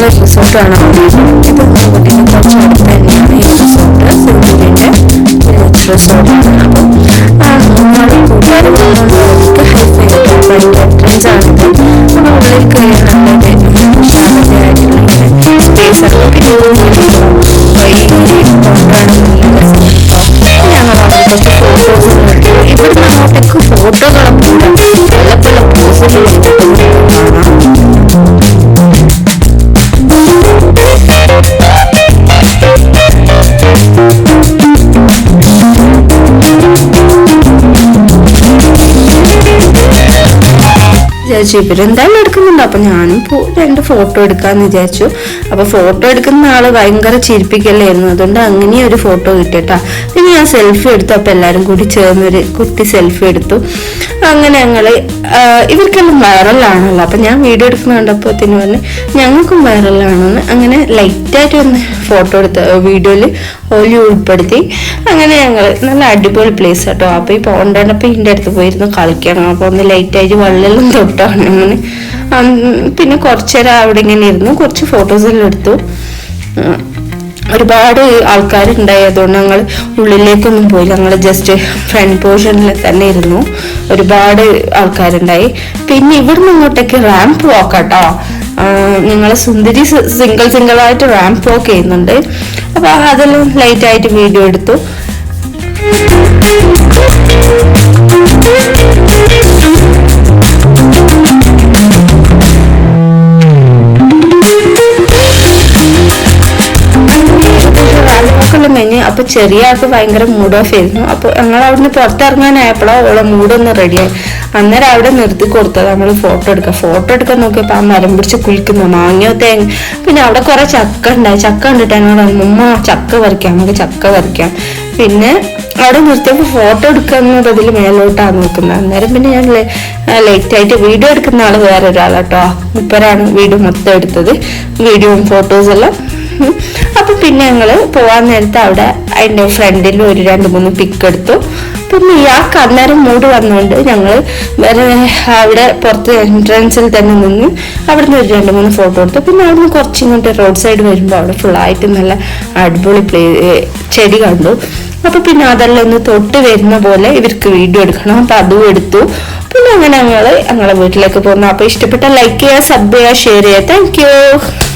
ഞങ്ങൾ റിസോർട്ട് കാണാൻ വേണ്ടി ഇത് ഊട്ടിക്ക് കുറച്ച് അടുത്ത് തന്നെയാണ് ഈ റിസോർട്ട് സിന്ധുവിൻ്റെ വില്ലേജ് റിസോർട്ടാണ് അപ്പം നമ്മൾ കൂട്ടുകാർ പോകുന്നവർക്ക് ഹൈഫൈ വണ്ടി എൻട്രൻസ് ആണിത് അപ്പോൾ ഉള്ളിൽ കയറി നല്ല വിശാലത ആയിട്ടുള്ള ഇങ്ങനെ സ്പേസ് ഒക്കെ പിന്നെ വഴി കൊണ്ടാണ് ഞങ്ങൾ അവിടെ കുറച്ച് ഫോട്ടോസ് ഇവിടുന്ന് അങ്ങോട്ടേക്ക് ഫോട്ടോകളൊക്കെ ഉണ്ട് നല്ല പല പോസുകൾ വിചാരിച്ചു. ഇവരെന്തായാലും എടുക്കുന്നുണ്ട്. അപ്പൊ ഞാനും രണ്ട് ഫോട്ടോ എടുക്കാന്ന് വിചാരിച്ചു. അപ്പൊ ഫോട്ടോ എടുക്കുന്ന ആൾ ഭയങ്കര ചിരിപ്പിക്കലായിരുന്നു. അതുകൊണ്ട് അങ്ങനെ ഒരു ഫോട്ടോ കിട്ടിയിട്ടാ പിന്നെ ഞാൻ സെൽഫി എടുത്തു. അപ്പൊ എല്ലാരും കൂടി ചേർന്നൊരു കുട്ടി സെൽഫി എടുത്തു. അങ്ങനെ ഞങ്ങൾ ആ, ഇവർക്കെല്ലാം വൈറലാണല്ലോ അപ്പൊ ഞാൻ വീഡിയോ എടുക്കുന്ന കണ്ടപ്പോത്തിന് പറഞ്ഞ് ഞങ്ങൾക്കും വൈറലാണെന്ന് അങ്ങനെ ലൈറ്റായിട്ട് ഒന്ന് ഫോട്ടോ എടുത്ത വീഡിയോയിൽ ഓലി ഉൾപ്പെടുത്തി. അങ്ങനെ ഞങ്ങൾ നല്ല അടിപൊളി പ്ലേസ് കേട്ടോ അപ്പോൾ ഈ പോണ്ടപ്പോ ഇതിന്റെ അടുത്ത് പോയിരുന്നു കളിക്കണം അപ്പോൾ ഒന്ന് ലൈറ്റായിട്ട് വെള്ളമെല്ലാം തൊട്ടാണ് അങ്ങനെ പിന്നെ പിന്നെ കുറച്ചേരം അവിടെ ഇങ്ങനെ ഇരുന്നു. കുറച്ച് ഫോട്ടോസ് എല്ലാം എടുത്തു. ഒരുപാട് ആൾക്കാരുണ്ടായതുകൊണ്ട് ഞങ്ങൾ ഉള്ളിലേക്കൊന്നും പോയി ഞങ്ങൾ ജസ്റ്റ് ഫ്രണ്ട് പോർഷനിൽ തന്നെ ഇരുന്നു. ഒരുപാട് ആൾക്കാരുണ്ടായി. പിന്നെ ഇവിടുന്ന് ഇങ്ങോട്ടേക്ക് റാമ്പ് പോക്കാട്ടോ ഞങ്ങൾ സുന്ദരി സിംഗിൾ ആയിട്ട് റാമ്പ് വോക്ക് ചെയ്യുന്നുണ്ട്. അപ്പോൾ അതെല്ലാം ലൈറ്റ് ആയിട്ട് വീഡിയോ എടുത്തു. റാലിപ്പോക്കെല്ലാം കഴിഞ്ഞ് അപ്പൊ ചെറിയ ആൾക്ക് ഭയങ്കര മൂഡ് ഓഫ് ആയിരുന്നു. അപ്പോൾ ഞങ്ങൾ അവിടുന്ന് പുറത്തിറങ്ങാനായപ്പോഴോ ഓളെ മൂഡൊന്ന് റെഡിയായി അന്നേരം അവിടെ നിർത്തി കൊടുത്തത് നമ്മൾ ഫോട്ടോ എടുക്കാം ഫോട്ടോ എടുക്കാൻ നോക്കിയപ്പോൾ ആ മരം പിടിച്ച് കുളിക്കുന്നു മാങ്ങയോ തേങ്ങ. പിന്നെ അവിടെ കുറെ ചക്ക ഉണ്ടായി. ചക്ക കണ്ടിട്ട് ഞങ്ങൾ ഉമ്മ ചക്ക പറിക്കാം. നമുക്ക് ചക്ക പറിക്കാം. പിന്നെ അവിടെ നിർത്തിയപ്പോൾ ഫോട്ടോ എടുക്കുന്നതിൽ മേലോട്ടാണ് നോക്കുന്നത്. അന്നേരം പിന്നെ ഞാൻ ലേറ്റ് ആയിട്ട് വീഡിയോ എടുക്കുന്ന ആൾ വേറെ ഒരാളാട്ടോ. ഇപ്പോഴാണ് വീഡിയോ മൊത്തം എടുത്തത്. വീഡിയോയും ഫോട്ടോസ് എല്ലാം. ഉം. അപ്പൊ പിന്നെ ഞങ്ങൾ പോവാൻ നേരത്തെ അവിടെ അതിന്റെ ഫ്രണ്ടിൽ ഒരു രണ്ട് മൂന്ന് പിക്ക് എടുത്തു. പിന്നെ ഇയാൾക്ക് അന്നേരം മൂട് വന്നുകൊണ്ട് ഞങ്ങൾ വേറെ അവിടെ പുറത്ത് എൻട്രൻസിൽ തന്നെ നിന്ന് അവിടുന്ന് ഒരു രണ്ട് മൂന്ന് ഫോട്ടോ എടുത്തു. പിന്നെ അവിടുന്ന് കുറച്ച് ഇങ്ങോട്ട് റോഡ് സൈഡ് വരുമ്പോൾ അവിടെ ഫുള്ളായിട്ട് നല്ല അടിപൊളി പ്ലേ ചെടി കണ്ടു. അപ്പൊ പിന്നെ അതെല്ലാം ഒന്ന് തൊട്ട് വരുന്ന പോലെ ഇവർക്ക് വീഡിയോ എടുക്കണം. അപ്പൊ അതും എടുത്തു. പിന്നെ അങ്ങനെ ഞങ്ങൾ ഞങ്ങളെ വീട്ടിലേക്ക് പോകുന്നു അപ്പൊ ഇഷ്ടപ്പെട്ട ലൈക്ക് ചെയ്യുക സബ് ചെയ്യുക ഷെയർ ചെയ്യുക. താങ്ക്